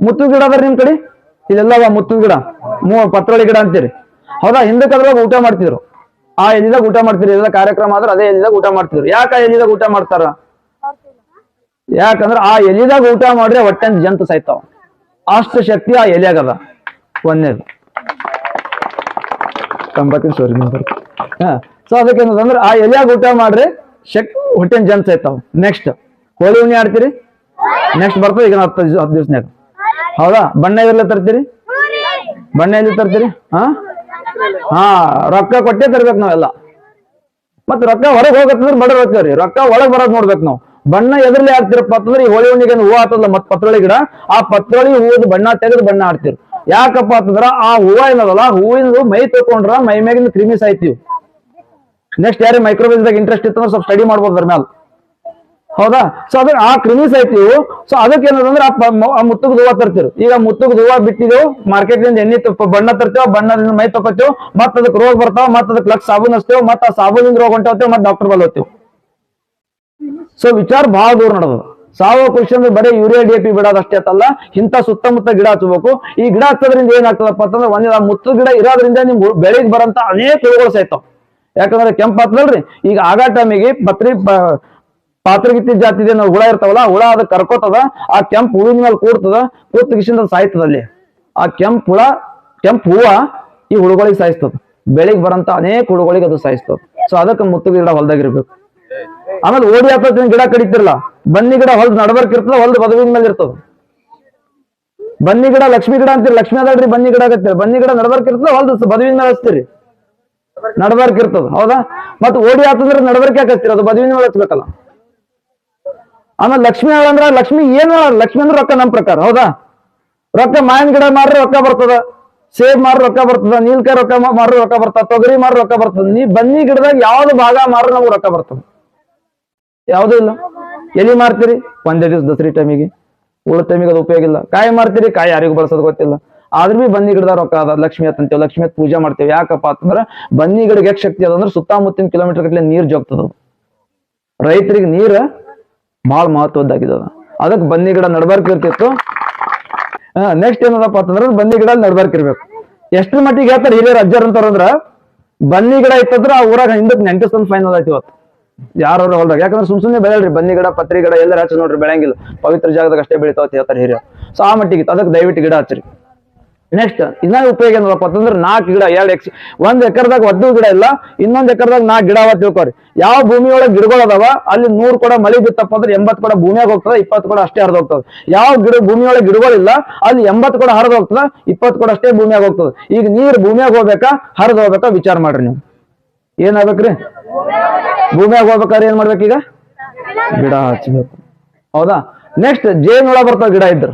ಮುತ್ತು ಗಿಡ ಬರ್ರಿ ನಿಮ್ ಕಡೆ? ಇಲ್ಲೆಲ್ಲವ ಮುತ್ತು ಗಿಡ. ಮೂ ಪತ್ರೊಳಿ ಗಿಡ ಅಂತೀರಿ. ಹೌದಾ? ಹಿಂದಕ್ಕೆ ಅದ್ರಾಗ ಊಟ ಮಾಡ್ತಿದ್ರು. ಆ ಎಲ್ಲಿದಾಗ ಊಟ ಮಾಡ್ತಿದ್ರು ಎಲ್ಲ ಕಾರ್ಯಕ್ರಮ ಆದ್ರೆ ಅದೇ ಎಲ್ಲಿದಾಗ ಊಟ ಮಾಡ್ತಿದ್ರು. ಯಾಕ ಎಲ್ಲಿದಾಗ ಊಟ ಮಾಡ್ತಾರ? ಯಾಕಂದ್ರ ಆ ಎಲಿದಾಗ ಊಟ ಮಾಡ್ರೆ ಹೊಟ್ಟೆ ಜಂತು ಸಾಯ್ತಾವ. ಅಷ್ಟು ಶಕ್ತಿ ಆ ಎಲಿಯಾಗದ ಒಂದೇದು ಸೋರಿ ಸೊ ಅದಕ್ಕೆ ಏನದಂದ್ರೆ ಆ ಎಲಿಯಾಗ ಊಟ ಮಾಡ್ರೆ ಶಕ್ ಹೊಟ್ಟೆನ್ ಜಂತ್ ಸಾಯ್ತಾವ. ನೆಕ್ಸ್ಟ್ ಹೋಳಿ ಹುಣ್ಣಿ ಆಡ್ತೀರಿ? ನೆಕ್ಸ್ಟ್ ಬರ್ತದೆ ಈಗ ಹತ್ತು ಹತ್ತು ದಿವ್ಸನ್ಯಾಗ ಹೌದಾ? ಬಣ್ಣ ಎಲ್ಲ ತರ್ತೀರಿ? ಬಣ್ಣ ಎಲ್ಲಿ ತರ್ತೀರಿ? ಹಾ? ಹಾ, ರೊಕ್ಕ ಕೊಟ್ಟೆ ತರ್ಬೇಕು ನಾವೆಲ್ಲ. ಮತ್ತೆ ರೊಕ್ಕ ಹೊರಗೆ ಹೋಗತ್ತಂದ್ರೆ ಬಡ ರೊಕ್ಕ ರೀ. ರೊಕ್ಕ ಒಳಗ್ ಬರೋದ್ ನೋಡ್ಬೇಕು ನಾವು. ಬಣ್ಣ ಎದ್ರಲ್ಲಿ ಆಡ್ತಿರಪ್ಪ ಅಂತಂದ್ರೆ ಈ ಹೋಳಿ ಹುಣ್ಣಿಗೆ ಹೂವು ಆತಲ್ಲ ಮತ್ ಪತ್ರೊಳಿ ಗಿಡ, ಆ ಪತ್ರೊಳಿ ಹೂವದ ಬಣ್ಣ ತೆಗೆದು ಬಣ್ಣ ಆಡ್ತಿರು ಯಾಕಪ್ಪ ಅಂತಂದ್ರ ಆ ಹೂವ ಏನದಲ್ಲ ಹೂವಿನ ಮೈ ತಕೊಂಡ್ರ ಮೈ ಮ್ಯಾಗಿಂದ ಕ್ರಿಮಿ ಸಾಯ್ತೀವಿ. ನೆಕ್ಸ್ಟ್ ಯಾರೇ ಮೈಕ್ರೋವೇವ್ದಾಗ ಇಂಟ್ರೆಸ್ಟ್ ಇತ್ತಂದ್ರೆ ಸ್ವಲ್ಪ ಸ್ಟಡಿ ಮಾಡ್ಬೋದು ಅದ್ರ ಮ್ಯಾಲ. ಹೌದಾ? ಸೊ ಅದ್ರ ಆ ಕ್ರಿಮಿ ಇವು ಸೊ ಅದಕ್ಕೆ ಏನದಂದ್ರೆ ಆ ಮುತ್ತುಗ ದೂವ ತರ್ತೀವಿ ಈಗ ಮುತ್ತುಗ ಹೂವ ಬಿಟ್ಟಿದೆವು ಮಾರ್ಕೆಟ್ ಎಣ್ಣೆ ತುಪ್ಪ ಬಣ್ಣ ತರ್ತೇವೆ, ಬಣ್ಣದಿಂದ ಮೈ ತಕೋತೇವ್, ಮತ್ತ ಅದಕ್ಕೆ ರೋಗ ಬರ್ತಾವ, ಮತ್ತ ಅದಕ್ಕೆ ಲಕ್ಷ ಸಾಬೂನ್ ಹಚ್ತೇವೆ, ಮತ್ತ ಆ ಸಾಬೂನಿಂದ ರೋಗ ಹೊಂಟೋತೇವೆ ಮತ್ತ ಡಾಕ್ಟರ್ ಬಲ್ ಹೋಗ್ತೇವೆ ಸೊ ವಿಚಾರ ಬಹಳ ದೂರ ನಡೆದು ಸಾವಯವ ಕೃಷಿ ಅಂದ್ರೆ ಬರೀ ಯೂರಿಯಾ, ಡಿ ಪಿ ಬಿಡೋದು ಅಷ್ಟೇ ಅಲ್ಲ ಇಂತ ಸುತ್ತಮುತ್ತ ಗಿಡ ಹಚ್ಚಬೇಕು ಈ ಗಿಡ ಹಚ್ಚೋದ್ರಿಂದ ಏನಾಗ್ತದಪ್ಪ ಅಂತಂದ್ರೆ ಒಂದೇ ಆ ಮುತ್ತು ಗಿಡ ಇರೋದ್ರಿಂದ ನಿಮ್ ಬೆಳಿಗ್ ಬರಂತ ಅನೇಕ ಹುಳುಗಳು ಸಹಿತ. ಯಾಕಂದ್ರೆ ಕೆಂಪ್ ಹತ್ತದಲ್ರಿ ಈಗ ಆಗಾ ಟೈಮಿಗೆ ಪತ್ರಿ ಪಾತ್ರಗಿತ್ತಿ ಜಾತಿದೆ ಹುಳ ಇರ್ತಾವಲ್ಲ ಹುಳ ಅದ ಕರ್ಕೋತದ, ಆ ಕೆಂಪ್ ಹೂವಿನ ಮೇಲೆ ಕೂಡ್ತದ, ಕೂತ್ ಕಿಶಿಂದ ಸಾಯ್ತದ ಅಲ್ಲಿ. ಆ ಕೆಂಪ್ ಹುಳ, ಕೆಂಪ್ ಹೂವ ಈ ಹುಳುಗಳಿಗೆ ಸಾಯಿಸ್ತದ. ಬೆಳಿಗ್ಗೆ ಬರಂತ ಅನೇಕ ಹುಳುಗಳಿಗೆ ಅದು ಸಾಯಿಸ್ತದ. ಸೊ ಅದಕ್ಕೆ ಮುತ್ತು ಗಿಡ ಹೊಲ್ದಾಗಿರ್ಬೇಕು ಆಮೇಲೆ ಓಡಿ ಹಾಕೋದ್ ಗಿಡ ಕಡಿತಿರಲ್ಲ ಬನ್ನಿ ಗಿಡ ಹೊಲ್ದ ನಡ್ಬರ್ಕ್ ಇರ್ತದ, ಹೊಲ್ದ ಬದವಿನ ಮೇಲೆ ಇರ್ತದ. ಬನ್ನಿ ಗಿಡ ಲಕ್ಷ್ಮಿ ಗಿಡ ಅಂತೀರಿ, ಲಕ್ಷ್ಮಿ ಅದಲ್ರಿ ಬನ್ನಿ ಗಿಡ ಆಗತ್ತೀರಿ ಬನ್ನಿ ಗಿಡ ನಡಬರ್ಕ್ ಇರ್ತದ, ಹೊಲ್ದ ಬದುವಿನ ಮೇಲೆ ಹಚ್ತೀರಿ. ನಡಬರ್ಕ್ ಇರ್ತದ, ಹೌದಾ? ಮತ್ತೆ ಓಡಿ ಹಾಕಂದ್ರೆ ನಡಬರ್ಕೆ ಯಾಕೆ ಹಚ್ತೀರಿ? ಅದು ಬದುವಿನ ಮೇಲೆ ಹಚ್ಬೇಕಲ್ಲ. ಆಮೇಲೆ ಲಕ್ಷ್ಮಿ ಅಂದ್ರ ಲಕ್ಷ್ಮಿ ಏನ್ ಲಕ್ಷ್ಮಿ ಅಂದ್ರೆ ರೊಕ್ಕ ನಮ್ ಪ್ರಕಾರ, ಹೌದಾ? ರೊಕ್ಕ ಮಾವಿನ ಗಿಡ ಮಾರ್ರೆ ರೊಕ್ಕ ಬರ್ತದ, ಸೇಬ್ ಮಾರ ರೊಕ್ಕ ಬರ್ತದ, ನೀಲ್ಕಾಯಿ ರೊಕ್ಕ ಮಾರ್ರೆ ರೊಕ್ಕ ಬರ್ತದ, ತೊಗರಿ ಮಾರ ರೊಕ್ಕ ಬರ್ತದ, ನೀ ಬನ್ನಿ ಗಿಡದಾಗ ಯಾವ್ದು ಭಾಗ ಮಾರ ನಮ್ಗೆ ರೊಕ್ಕ ಬರ್ತದ? ಯಾವ್ದು ಇಲ್ಲ. ಎಲ್ಲಿ ಮಾರ್ತೀರಿ? ಒಂದೇ ದಿವಸ ದಸರಿ ಟೈಮಿಗೆ ಉಳ ಟೈಮಿಗೆ ಅದು ಉಪಯೋಗ ಇಲ್ಲ. ಕಾಯಿ ಮಾರ್ತೀರಿ? ಕಾಯಿ ಯಾರಿಗೂ ಬಳಸೋದು ಗೊತ್ತಿಲ್ಲ. ಆದ್ರೂ ಬಿ ಬನ್ನಿ ಗಿಡದ ರೊಕ್ಕ ಅದ. ಲಕ್ಷ್ಮಿ ಅಂತೇವೆ. ಲಕ್ಷ್ಮಿ ಅತ್ ಪೂಜೆ ಮಾಡ್ತೇವೆ. ಯಾಕಪ್ಪ ಅಂತಂದ್ರೆ ಬನ್ನಿ ಗಿಡಕ್ಕೆ ಶಕ್ತಿ ಅದಂದ್ರೆ ಸುತ್ತಮುತ್ತಿನ ಕಿಲೋಮೀಟರ್ ಗಟ್ಟಲೆ ನೀರ್ ಜೋಗ್ತದ. ರೈತರಿಗೆ ನೀರ ಬಹಳ ಮಹತ್ವದ್ದಾಗಿದೆ ಅದು ಅದಕ್ಕೆ ಬನ್ನಿ ಗಿಡ ನಡ್ಬಾರ್ಕ್ ಇರ್ತಿತ್ತು. ನೆಕ್ಸ್ಟ್ ಏನದಪ್ಪ ಅಂತಂದ್ರೆ ಬನ್ನಿ ಗಿಡ ನಡ್ಬಾರ್ಕ್ ಇರ್ಬೇಕು. ಎಷ್ಟ್ರ ಮಟ್ಟಿಗೆ ಹೇಳ್ತಾರೆ ಹಿರಿಯರು, ಅಜ್ಜರ್ ಅಂತಾರಂದ್ರ ಬನ್ನಿ ಗಿಡ ಇತ್ತಂದ್ರ ಆ ಊರಾಗ ಹಿಂದಕ್ ನೆಂಟಸ್ತಂದ್ ಫೈನಲ್ ಆಯ್ತು ಇವತ್ತು. ಯಾರವ್ರ ಹೊಲ್ದಾಗ, ಯಾಕಂದ್ರೆ ಸುಮ್ ಸುಮ್ಮನೆ ಬೆಳೆಯಲ್ರಿ, ಬನ್ನಿ ಗಿಡ, ಪತ್ರಿ ಗಿಡ ಎಲ್ಲರ ಹಚ್ಚ ನೋಡ್ರಿ ಬೆಳೆಯಂಗಿಲ್ಲ. ಪವಿತ್ರ ಜಾಗದಾಗ ಅಷ್ಟೇ ಬೆಳಿತಾವ ಹೇಳ್ತಾರೆ ಹಿರಿಯರು. ಸೊ ಆ ಮಟ್ಟಿಗೆ. ಅದಕ್ಕೆ ದಯವಿಟ್ಟು ಗಿಡ ಹಚ್ಚ್ರಿ. ನೆಕ್ಸ್ಟ್ ಇನ್ನ ಉಪಯೋಗ ಏನದಪ್ಪ ಅಂತಂದ್ರೆ ನಾಲ್ಕು ಗಿಡ, ಎರಡು ಎಕ್ಸ್, ಒಂದ್ ಎಕರ್ದಾಗ ಒದ್ದು ಗಿಡ ಇಲ್ಲ, ಇನ್ನೊಂದ್ ಎಕರ್ದಾಗ ನಾಲ್ಕು ಗಿಡ ಅವ ತಿಳ್ಕೊರಿ ಯಾವ ಭೂಮಿ ಒಳಗೆ ಗಿಡಗಳು ಅದಾವ, ಅಲ್ಲಿ ನೂರ್ ಕೂಡ ಮಳಿ ಬಿತ್ತಪ್ಪ ಅಂದ್ರೆ ಎಂಬತ್ ಕೂಡ ಭೂಮಿಯಾಗ ಹೋಗ್ತದೆ, ಇಪ್ಪತ್ತು ಕೂಡ ಅಷ್ಟೇ ಹರಿದು ಹೋಗ್ತದೆ. ಯಾವ ಗಿಡ ಭೂಮಿ ಒಳಗೆ ಗಿಡಗಳಿಲ್ಲ ಅಲ್ಲಿ ಎಂಬತ್ತು ಕೂಡ ಹರಿದು ಹೋಗ್ತದೆ, ಇಪ್ಪತ್ತು ಕೂಡ ಅಷ್ಟೇ ಭೂಮಿಯಾಗ ಹೋಗ್ತದೆ. ಈಗ ನೀರ್ ಭೂಮಿಯಾಗ ಹೋಗ್ಬೇಕಾ, ಹರಿದು ಹೋಗ್ಬೇಕಾ ವಿಚಾರ ಮಾಡ್ರಿ ನೀವು. ಏನಾಗ್ಬೇಕ್ರಿ ಭೂಮಿಯಾಗ ಹೋಗ್ಬೇಕಾದ್ರೆ ಏನ್ ಮಾಡ್ಬೇಕೀಗ ಗಿಡ ಹಚ್ಬೇಕು. ಹೌದಾ? ನೆಕ್ಸ್ಟ್ ಜೇನೊಳ ಬರ್ತಾವ ಗಿಡ ಇದ್ರ.